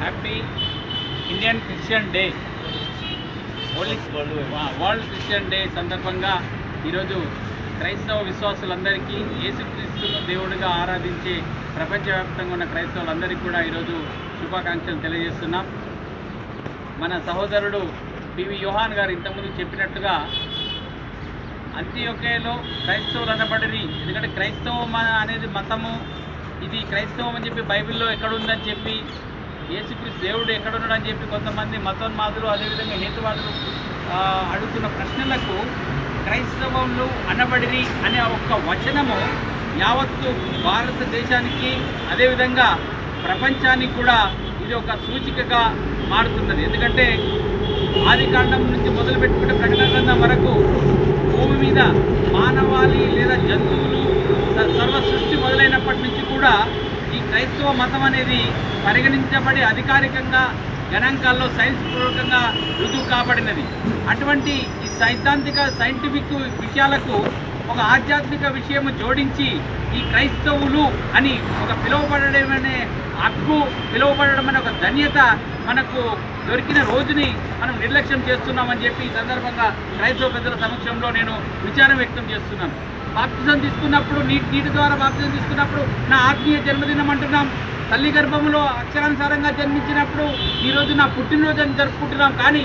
Happy Indian Christian day world Christian day సందర్భంగా ఈరోజు క్రైస్తవ విశ్వాసులందరికీ యేసుక్రీస్తును దేవుడిగా ఆరాధించే ప్రపంచవ్యాప్తంగా ఉన్న క్రైస్తవులందరికీ కూడా ఈరోజు శుభాకాంక్షలు తెలియజేస్తున్నాం. మన సహోదరుడు పివి యోహాన్ గారు ఇంతకుముందు చెప్పినట్టుగా అంత్యోకేలో క్రైస్తవులు అనబడిరి. ఎందుకంటే క్రైస్తవం అనేది మతము. ఇది క్రైస్తవం అని చెప్పి బైబిల్లో ఎక్కడుందని చెప్పి యేసుక్రీస్తు దేవుడు ఎక్కడున్నాడని చెప్పి కొంతమంది మతోన్మాదులు అదేవిధంగా హేతువాదులు అడుగుతున్న ప్రశ్నలకు క్రైస్తవంలో అనబడిరి అనే ఒక వచనము యావత్తు భారతదేశానికి అదేవిధంగా ప్రపంచానికి కూడా ఇది ఒక సూచికగా మారుతున్నది. ఎందుకంటే ఆది కాండం నుంచి మొదలుపెట్టుకుంటే ప్రకటన గ్రంథం వరకు భూమి మీద మానవాళి లేదా జంతువులు సర్వ సృష్టి మొదలైనప్పటి నుంచి కూడా ఈ క్రైస్తవ మతం అనేది పరిగణించబడి అధికారికంగా గణాంకాల్లో సైన్స్ పూర్వకంగా రుజువు కాబడినది. అటువంటి ఈ సైద్ధాంతిక సైంటిఫిక్ విషయాలకు ఒక ఆధ్యాత్మిక విషయం జోడించి ఈ క్రైస్తవులు అని ఒక పిలువబడమనే అనే హక్కు పిలువబడడం అనే ఒక ధన్యత మనకు దొరికిన రోజుని మనం నిర్లక్ష్యం చేస్తున్నామని చెప్పి ఈ సందర్భంగా క్రైస్తవ పెద్దల సమక్షంలో నేను విచారం వ్యక్తం చేస్తున్నాను. బాప్తిజం తీసుకున్నప్పుడు నీటి నీటి ద్వారా బాప్తిజం తీసుకున్నప్పుడు నా ఆత్మీయ జన్మదినం అంటున్నాం. తల్లి గర్భంలో అక్షరానుసారంగా జన్మించినప్పుడు ఈరోజు నా పుట్టినరోజుని జరుపుకుంటున్నాం. కానీ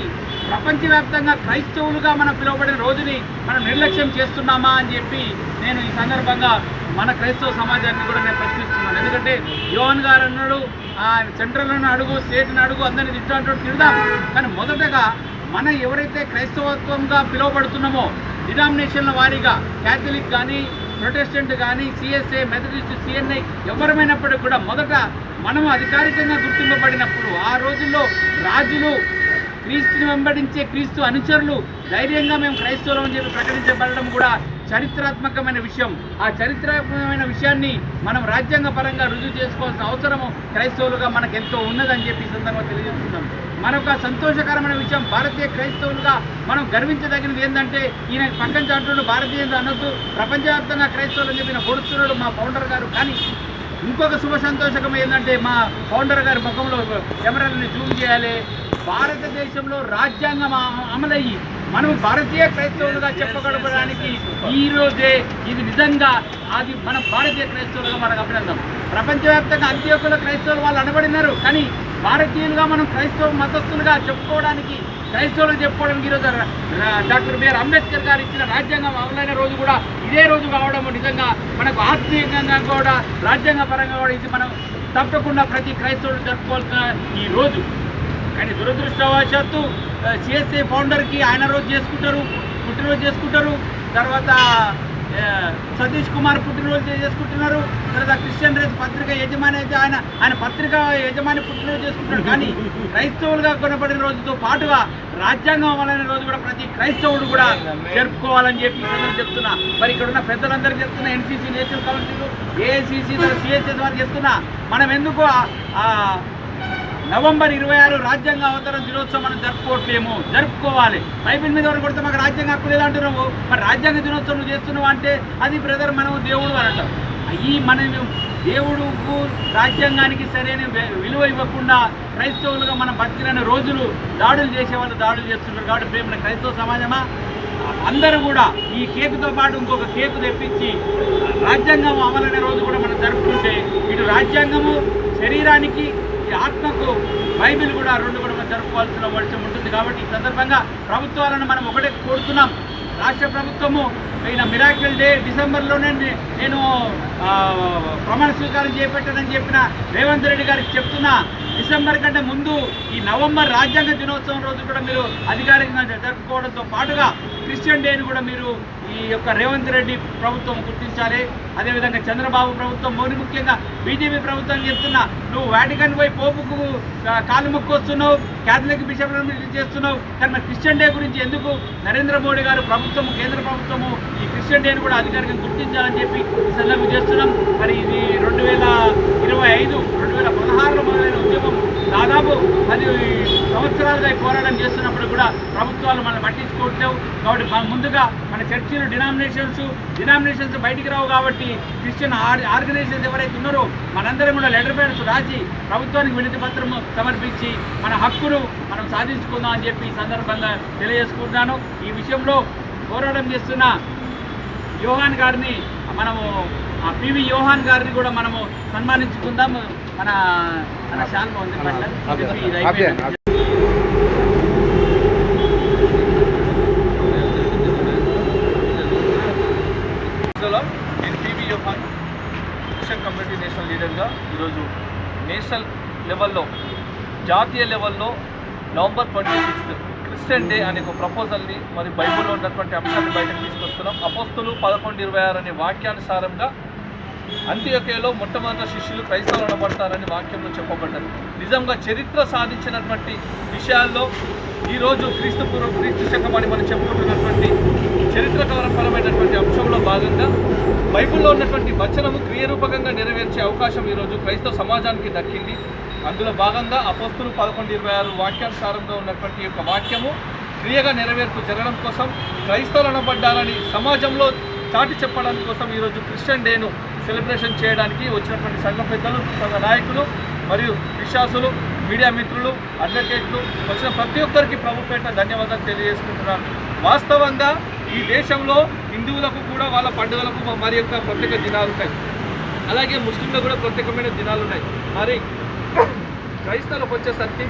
ప్రపంచవ్యాప్తంగా క్రైస్తవులుగా మనం పిలువబడిన రోజుని మనం నిర్లక్ష్యం చేస్తున్నామా అని చెప్పి నేను ఈ సందర్భంగా మన క్రైస్తవ సమాజాన్ని కూడా నేను ప్రశ్నిస్తున్నాను. ఎందుకంటే యోహన్ గారు అన్నాడు ఆ సెంట్రల్ను అడుగు స్టేట్ని అడుగు అందరిని తిట్టాడు తిడదాం. కానీ మొదటగా మనం ఎవరైతే క్రైస్తవత్వంగా పిలువబడుతున్నామో డినామినేషన్ల వారీగా క్యాథలిక్ కానీ ప్రొటెస్టెంట్ కానీ సిఎస్ఏ మెథడిస్ట్ సిఎన్ఐ ఎవరమైనప్పటికీ కూడా మొదట మనము అధికారికంగా గుర్తింపబడినప్పుడు ఆ రోజుల్లో రాజులు క్రీస్తుని వెంబడించే క్రీస్తు అనుచరులు ధైర్యంగా మేము క్రైస్తవులం అని చెప్పి ప్రకటించబడడం కూడా చరిత్రాత్మకమైన విషయం. ఆ చరిత్రాత్మకమైన విషయాన్ని మనం రాజ్యాంగ పరంగా రుజువు చేసుకోవాల్సిన అవసరము క్రైస్తవులుగా మనకు ఎంతో ఉన్నదని చెప్పి సందర్భంగా తెలియజేస్తున్నాం. మరొక సంతోషకరమైన విషయం భారతీయ క్రైస్తవులుగా మనం గర్వించదగినది ఏంటంటే ఈయన పక్కన చాటుడు భారతీయులు అనొద్దు ప్రపంచవ్యాప్తంగా క్రైస్తవులు అని చెప్పిన పొడుస్తున్నాడు మా ఫౌండర్ గారు. కానీ ఇంకొక శుభ సంతోషకం ఏంటంటే మా ఫౌండర్ గారి ముఖంలో కెమెరాలని జూమ్ చేయాలి. భారతదేశంలో రాజ్యాంగం అమలయ్యి మనం భారతీయ క్రైస్తవులుగా చెప్పగలపడానికి ఈ రోజే ఇది నిజంగా అది మన భారతీయ క్రైస్తవులుగా మనకు అభినందం ప్రపంచవ్యాప్తంగా అంత్యోకుల క్రైస్తవులు వాళ్ళు అనబడినారు కానీ భారతీయులుగా మనం క్రైస్తవ మతస్థులుగా చెప్పుకోవడానికి క్రైస్తవులకు చెప్పుకోవడానికి ఈరోజు డాక్టర్ బిఆర్ అంబేద్కర్ గారు ఇచ్చిన రాజ్యాంగం అమలైన రోజు కూడా ఇదే రోజు కావడం నిజంగా మనకు ఆత్మీయంగా కూడా రాజ్యాంగ పరంగా కూడా ఇది మనం తప్పకుండా ప్రతి క్రైస్తవుడు జరుపుకోవాల్సిన ఈ రోజు. కానీ దురదృష్టవశాత్తు సిఎస్ఐ ఫౌండర్కి ఆయన రోజు చేసుకుంటారు పుట్టినరోజు చేసుకుంటారు తర్వాత సతీష్ కుమార్ పుట్టినరోజు చేసుకుంటున్నారు. తర్వాత క్రిస్టియన్ రేస్ పత్రిక యజమాని అయితే ఆయన ఆయన పత్రిక యజమాని పుట్టినరోజు చేసుకుంటున్నాడు. కానీ క్రైస్తవులుగా కొనబడిన రోజుతో పాటుగా రాజ్యాంగం అవ్వాలనే రోజు కూడా ప్రతి క్రైస్తవుడు కూడా జరుపుకోవాలని చెప్పి చెప్తున్నా. మరి ఇక్కడ ఉన్న పెద్దలందరికీ చెప్తున్నా NCC national council AICC CSS వారికి చెప్తున్నా. మనం ఎందుకు నవంబర్ ఇరవై ఆరు రాజ్యాంగ అవతరణ దినోత్సవం మనం జరుపుకోవట్లేము. జరుపుకోవాలి. బైబిల్ మీద ఎవరు కొడితే మాకు రాజ్యాంగ హక్కు లేదంటున్నావు. మరి రాజ్యాంగ దినోత్సవం నువ్వు చేస్తున్నావు అంటే అది బ్రదర్ మనం దేవుడు అని అంటాం. ఈ మనం దేవుడుకు రాజ్యాంగానికి సరైన విలువ ఇవ్వకుండా క్రైస్తవులుగా మనం బతికిన రోజులు దాడులు చేసేవాళ్ళు దాడులు చేస్తున్నారు కాబట్టి ప్రేమ క్రైస్తవ సమాజమా? అందరూ కూడా ఈ కేకుతో పాటు ఇంకొక కేకు తెప్పించి రాజ్యాంగం అమలైన రోజు కూడా మనం జరుపుకుంటే ఇటు రాజ్యాంగము శరీరానికి ఈ ఆత్మకు బైబిల్ కూడా రెండు కూడా మనం జరుపుకోవాల్సిన వర్షం ఉంటుంది కాబట్టి ఈ సందర్భంగా ప్రభుత్వాలను మనం ఒకటే కోరుతున్నాం. రాష్ట్ర ప్రభుత్వము ఈయన మిరాకిల్ డే డిసెంబర్లోనే నేను ప్రమాణ స్వీకారం చేపట్టానని చెప్పిన రేవంత్ రెడ్డి గారికి చెప్తున్నా. డిసెంబర్ కంటే ముందు ఈ నవంబర్ రాజ్యాంగ దినోత్సవం రోజు కూడా మీరు అధికారికంగా జరుపుకోవడంతో పాటుగా క్రిస్టియన్ డేని కూడా మీరు ఈ యొక్క రేవంత్ రెడ్డి ప్రభుత్వం గుర్తించాలి. అదేవిధంగా చంద్రబాబు ప్రభుత్వం మోని ముఖ్యంగా బీజేపీ ప్రభుత్వం చెప్తున్నా నువ్వు వాటికన్ పోయి పోపుకు కాలు మొక్కొస్తున్నావు క్యాథలిక్ బిషప్లను చేస్తున్నావు. కానీ మరి క్రిస్టియన్ డే గురించి ఎందుకు నరేంద్ర మోడీ గారు ప్రభుత్వము కేంద్ర ప్రభుత్వము ఈ క్రిస్టియన్ డేని కూడా అధికారికంగా గుర్తించాలని చెప్పి సందర్భం చేస్తున్నాం. మరి ఇది రెండు వేల ఇరవై ఐదు రెండు వేల పదహారులో మొదలైన ఉద్యమం దాదాపు పది సంవత్సరాలుగా పోరాటం చేస్తున్నప్పుడు కూడా ప్రభుత్వాలు మనం పట్టించుకోవట్లేవు. కాబట్టి ముందుగా చర్చిలు డినామినేషన్స్ డినామినేషన్స్ బయటికి రావు కాబట్టి క్రిస్టియన్ ఆర్ ఆర్గనైజేషన్స్ ఎవరైతే ఉన్నారో మనందరం కూడా లెటర్ ప్యాడ్స్ రాసి ప్రభుత్వానికి వినతి పత్రం సమర్పించి మన హక్కును మనం సాధించుకుందాం అని చెప్పి ఈ సందర్భంగా తెలియజేసుకుంటున్నాను. ఈ విషయంలో పోరాటం చేస్తున్న యోహాన్ గారిని మనము ఆ పివి యోహాన్ గారిని కూడా మనము సన్మానించుకుందాం మన మన శాల్వ ఉంది పట్ల చెప్పి ఇది అయిపోయింది. ఇందులో నేను PV Yohan Christian community national లీడర్గా ఈరోజు నేషనల్ లెవెల్లో జాతీయ లెవెల్లో November twenty sixth Christian day అనే ఒక ప్రపోజల్ని మరి బైబిల్లో ఉన్నటువంటి అంశాన్ని బయటకు తీసుకొస్తున్నాం. అపోస్తులు పదకొండు ఇరవై ఆరు అనే వాక్యానుసారంగా అంత్యకేలో మొట్టమొదటి శిష్యులు క్రైస్తవులు అనబడతారని వాక్యంలో చెప్పబడ్డది. నిజంగా చరిత్ర సాధించినటువంటి విషయాల్లో ఈరోజు క్రీస్తు పూర్వం క్రీస్తు శకం అని మనం చెప్పుకుంటున్నటువంటి చరిత్రకరపరమైనటువంటి అంశంలో భాగంగా బైబిల్లో ఉన్నటువంటి వచనము క్రియరూపకంగా నెరవేర్చే అవకాశం ఈరోజు క్రైస్తవ సమాజానికి దక్కింది. అందులో భాగంగా అపోస్తులు పదకొండు ఇరవై ఆరు వాక్యానుసారంగా ఉన్నటువంటి యొక్క వాక్యము క్రియగా నెరవేర్పు జరగడం కోసం క్రైస్తవులు అనబడ్డారని సమాజంలో చాటి చెప్పడానికి కోసం ఈరోజు క్రిస్టియన్ డేను సెలబ్రేషన్ చేయడానికి వచ్చినటువంటి సంఘ పెద్దలు సంఘ నాయకులు మరియు విశ్వాసులు మీడియా మిత్రులు అడ్వకేట్లు వచ్చిన ప్రతి ఒక్కరికి ప్రభుపేట ధన్యవాదాలు తెలియజేసుకుంటున్నాను. వాస్తవంగా ఈ దేశంలో హిందువులకు కూడా వాళ్ళ పండుగలకు మరి యొక్క ప్రత్యేక దినాలు ఉంటాయి. అలాగే ముస్లింలకు కూడా ప్రత్యేకమైన దినాలు ఉన్నాయి. మరి క్రైస్తవులకు వచ్చేసరికి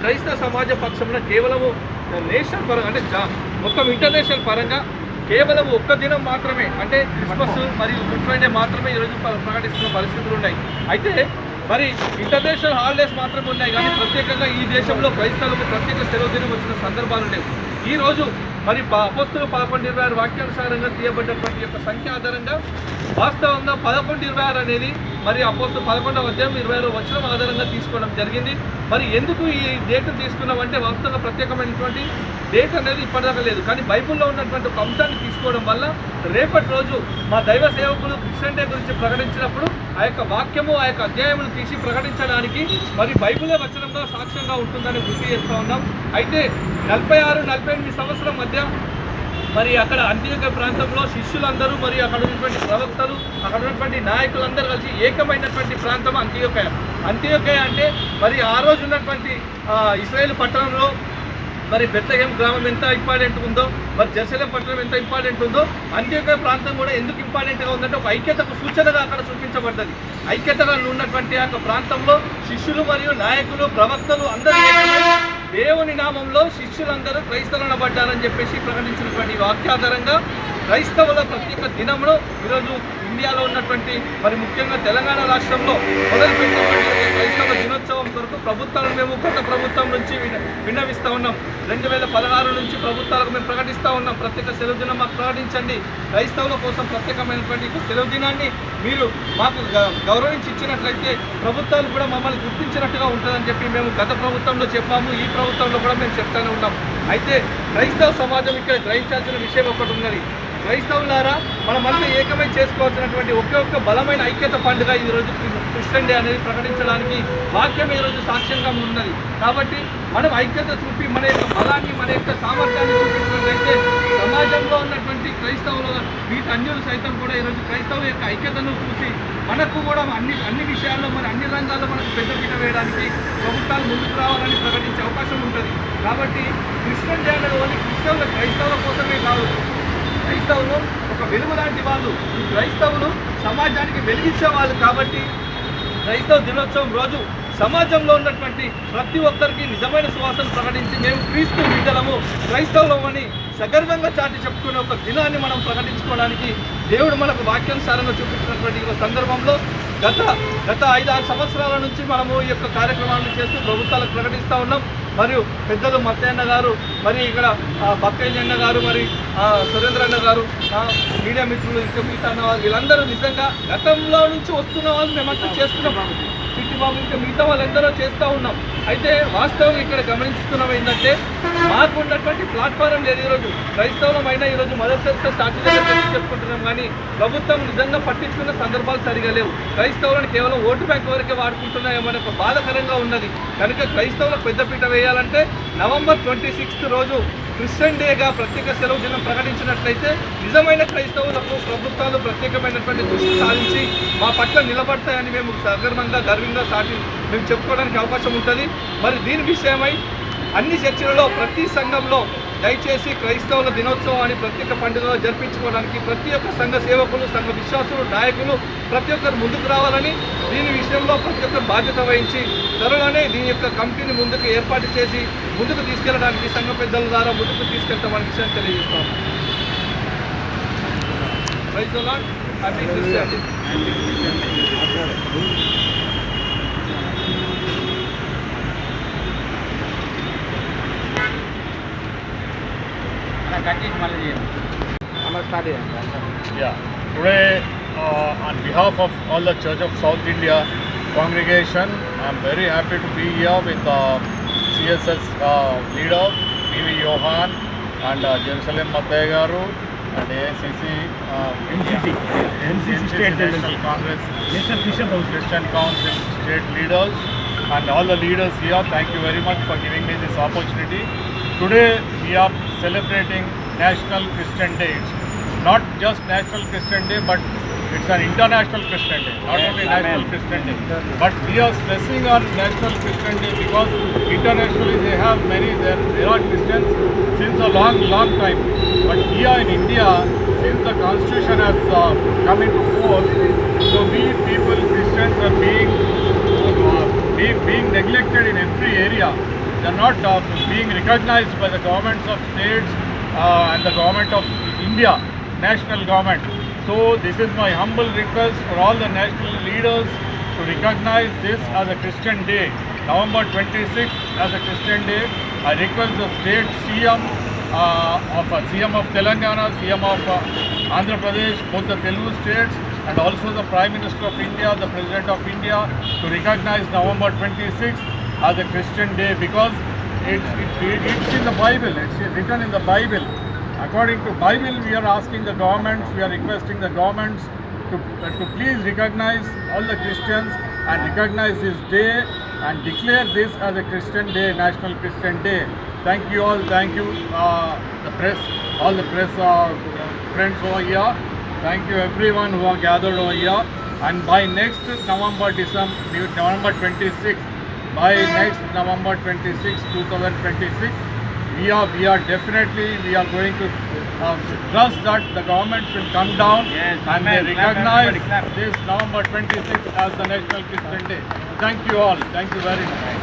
క్రైస్తవ సమాజ పక్షంలో కేవలము నేషనల్ పరంగా అంటే జా- మొత్తం ఇంటర్నేషనల్ పరంగా కేవలం ఒక్క దినం మాత్రమే అంటే క్రిస్మస్ మరియు గుడ్ ఫ్రైడే మాత్రమే ఈరోజు ప్రకటిస్తున్న పరిస్థితులు ఉన్నాయి. అయితే మరి ఇంటర్నేషనల్ హాలిడేస్ మాత్రమే ఉన్నాయి. కానీ ప్రత్యేకంగా ఈ దేశంలో క్రైస్తవులకు ప్రత్యేక సెలవు దినం వచ్చిన సందర్భాలు లేవు. ఈ రోజు మరి ప- పదకొండు ఇరవై ఆరు వాక్యానుసారంగా తీయబడ్డటువంటి యొక్క సంఖ్య ఆధారంగా వాస్తవంగా పదకొండు ఇరవై ఆరు అనేది మరి అపోస్తు పదకొండవ అధ్యాయం ఇరవై ఆరో వచ్చిన ఆధారంగా తీసుకోవడం జరిగింది. మరి ఎందుకు ఈ డేట్ తీసుకున్నామంటే వాస్తవంగా ప్రత్యేకమైనటువంటి డేట్ అనేది ఇప్పటిదాకా లేదు. కానీ బైబిల్లో ఉన్నటువంటి ఒక అంశాన్ని తీసుకోవడం వల్ల రేపటి రోజు మా దైవ సేవకులు క్రిస్టియన్ డే గురించి ప్రకటించినప్పుడు ఆ యొక్క వాక్యము ఆ యొక్క అధ్యాయమును తీసి ప్రకటించడానికి మరి బైబిలే వచనంగా సాక్ష్యంగా ఉంటుందని గుర్తు చేస్తూ ఉన్నాం. అయితే నలభై ఆరు నలభై ఎనిమిది సంవత్సరం మధ్య మరి అక్కడ అంత్యోక ప్రాంతంలో శిష్యులందరూ మరి అక్కడ ఉన్నటువంటి ప్రవక్తలు అక్కడ ఉన్నటువంటి నాయకులందరూ కలిసి ఏకమైనటువంటి ప్రాంతం అంత్యోకయ. అంత్యోకయ అంటే మరి ఆ రోజు ఉన్నటువంటి ఇస్రాయేల్ పట్టణంలో మరి బెత్తగం గ్రామం ఎంత ఇంపార్టెంట్ ఉందో మరి జెరూసలేం పట్టణం ఎంత ఇంపార్టెంట్ ఉందో అంత్యోకయ ప్రాంతం కూడా ఎందుకు ఇంపార్టెంట్గా ఉందంటే ఒక ఐక్యతకు సూచనగా అక్కడ చూపించబడ్డది. ఐక్యతగా ఉన్నటువంటి ఆ యొక్క ప్రాంతంలో శిష్యులు మరియు నాయకులు ప్రవక్తలు అందరూ దేవుని నామంలో శిష్యులందరూ క్రైస్తవులను అనబడ్డారని చెప్పేసి ప్రకటించినటువంటి వాక్యాధారంగా క్రైస్తవుల ప్రత్యేక దినంలో ఈరోజు ఇండియాలో ఉన్నటువంటి మరి ముఖ్యంగా తెలంగాణ రాష్ట్రంలో మొదలుపెట్టినటువంటి క్రైస్తవ దినోత్సవం కొరకు ప్రభుత్వాలను మేము గత ప్రభుత్వం నుంచి విన- ఉన్నాం. రెండు వేల పదహారు నుంచి ప్రభుత్వాలకు మేము ప్రకటిస్తూ ఉన్నాం. ప్రత్యేక సెలవు దినం మాకు ప్రకటించండి. క్రైస్తవుల కోసం ప్రత్యేకమైనటువంటి సెలవు దినాన్ని మీరు మాకు గ- గౌరవించి ఇచ్చినట్లయితే ప్రభుత్వాలు కూడా మమ్మల్ని గుర్తించినట్టుగా ఉంటుందని చెప్పి మేము గత ప్రభుత్వంలో చెప్పాము. ఈ ప్రభుత్వంలో కూడా మేము చెప్తానే ఉన్నాం. అయితే క్రైస్తవ సమాజం ఇక్కడ గ్రహించాల్సిన విషయం ఒకటి ఉన్నది. క్రైస్తవులారా మనమంతా ఏకమై చేసుకోవాల్సినటువంటి ఒకే ఒక్క బలమైన ఐక్యత పండుగ ఈ రోజు క్రిస్టియన్ డే అనేది ప్రకటించడానికి వాక్యం ఈ రోజు సాక్ష్యంగా ఉన్నది. కాబట్టి మనం ఐక్యత చూపి మన యొక్క బలాన్ని మన యొక్క సామర్థ్యాన్ని చూపించినట్లయితే సమాజంలో ఉన్నటువంటి క్రైస్తవులు వీటి అన్యులు సైతం కూడా ఈరోజు క్రైస్తవుల యొక్క ఐక్యతను చూసి మనకు కూడా అన్ని అన్ని విషయాల్లో మన అన్ని రంగాల్లో మనకు పెద్దపీట వేయడానికి ప్రభుత్వాలు ముందుకు రావాలని ప్రకటించే అవకాశం ఉంటుంది. కాబట్టి క్రిస్టియన్ డే అనేది ఓన్లీ క్రైస్తవుల కోసమే కాదు. క్రైస్తవులు ఒక వెలుగు లాంటి వాళ్ళు. ఈ క్రైస్తవులు సమాజానికి వెలిగించే వాళ్ళు కాబట్టి క్రైస్తవ దినోత్సవం రోజు సమాజంలో ఉన్నటువంటి ప్రతి ఒక్కరికి నిజమైన సువాసన ప్రకటించి మేము క్రీస్తు బిడ్డలము క్రైస్తవులమని సగర్వంగా చాటి చెప్పుకునే ఒక దినాన్ని మనం ప్రకటించుకోవడానికి దేవుడు మనకు వాక్యానుసారంగా చూపించినటువంటి ఈ సందర్భంలో గత గత ఐదు ఆరు సంవత్సరాల నుంచి మనము ఈ యొక్క కార్యక్రమాలను చేస్తూ ప్రభుత్వాలకు ప్రకటిస్తూ ఉన్నాం. మరియు పెద్దలు మత్తయ్యన్న గారు మరి ఇక్కడ బక్కయ్యన్న అన్న గారు మరి సురేంద్రన్న సురేంద్ర గారు మీడియా మిత్రులు ఇంకా మిగతా అన్న వాళ్ళు వీళ్ళందరూ నిజంగా గతంలో నుంచి వస్తున్న వాళ్ళు మేమంతా చేస్తున్నాం. పిట్టి బాబు ఇంకా మిగతా వాళ్ళందరూ చేస్తూ ఉన్నాం. అయితే వాస్తవం ఇక్కడ గమనిస్తున్నాం ఏంటంటే మాకు ఉన్నటువంటి ప్లాట్ఫారం లేదు ఈరోజు. క్రైస్తవులమైన ఈరోజు మదర్ స్టార్ట్ చేయాలని చెప్పుకుంటున్నాం కానీ ప్రభుత్వం నిజంగా పట్టించుకున్న సందర్భాలు సరిగా లేవు. క్రైస్తవులను కేవలం ఓటు బ్యాంక్ వరకే వాడుకుంటున్నాయేమనే ఒక బాధకరంగా ఉన్నది. కనుక క్రైస్తవులకు పెద్దపీట వేయాలంటే నవంబర్ ట్వంటీ సిక్స్త్ రోజు క్రిస్టియన్ డేగా ప్రత్యేక సెలవు దినం ప్రకటించినట్లయితే నిజమైన క్రైస్తవులకు ప్రభుత్వాలు ప్రత్యేకమైనటువంటి దృష్టి సాధించి మా పట్ల నిలబడతాయని మేము సగర్వంగా గర్వంగా సాటి మేము చెప్పుకోవడానికి అవకాశం ఉంటుంది. మరి దీని విషయమై అన్ని చర్చలలో ప్రతి సంఘంలో దయచేసి క్రైస్తవుల దినోత్సవాన్ని ప్రత్యేక పండుగలో జరిపించుకోవడానికి ప్రతి ఒక్క సంఘ సేవకులు సంఘ విశ్వాసులు నాయకులు ప్రతి ఒక్కరు ముందుకు రావాలని దీని విషయంలో ప్రతి ఒక్కరు బాధ్యత వహించి త్వరలోనే దీని యొక్క కమిటీని ముందుకు ఏర్పాటు చేసి ముందుకు తీసుకెళ్ళడానికి సంఘ పెద్దల ద్వారా ముందుకు తీసుకెళ్తామని విషయాన్ని తెలియజేస్తాం praise happy Christianity. Yeah. Today, uh, on behalf of all the Church of South India congregation, I'm very happy to be here with uh, CSS uh, leader PV Johan and uh, Jerusalem Mategaru and ACC uh, NCC, NCC, State National Congress, National Christian Council state leaders and all the leaders here. Thank you very much for giving me this opportunity. Today, we are celebrating National Christian Day. It's not just National Christian Day, but it's an international Christian Day, not Yes, only amen. National Christian Day. But we are stressing on National Christian Day because internationally they have many, there, there are Christians since a long, long time. But here in India, since the constitution has uh, come into force, so we people, Christians are being, uh, being, being neglected in every area. They are not uh, being recognized by the governments of states uh, and the government of India, national government. So this is my humble request for all the national leaders to recognize this as a Christian day. November 26th as a Christian day. I request the state CM uh, of uh, CM of Telangana, CM of uh, Andhra Pradesh, both the Telugu states and also the Prime Minister of India, the President of India to recognize November 26th as a Christian day because it's, it, it's in the Bible, it's written in the Bible. According to Bible, we are asking the governments, we are requesting the governments to, uh, to please recognize all the Christians and recognize this day and declare this as a Christian day, National Christian Day. Thank you all, thank you, uh, the press, all the press uh, friends over here. Thank you everyone who are gathered over here. And by next November, December, November 26th, by next November 26, 2026, we are we are definitely we are going to uh, trust that the government will come down Yes, and amen. they recognize everybody, clap. this November 26 as the National Christian Day. Thank you all. Thank you very much.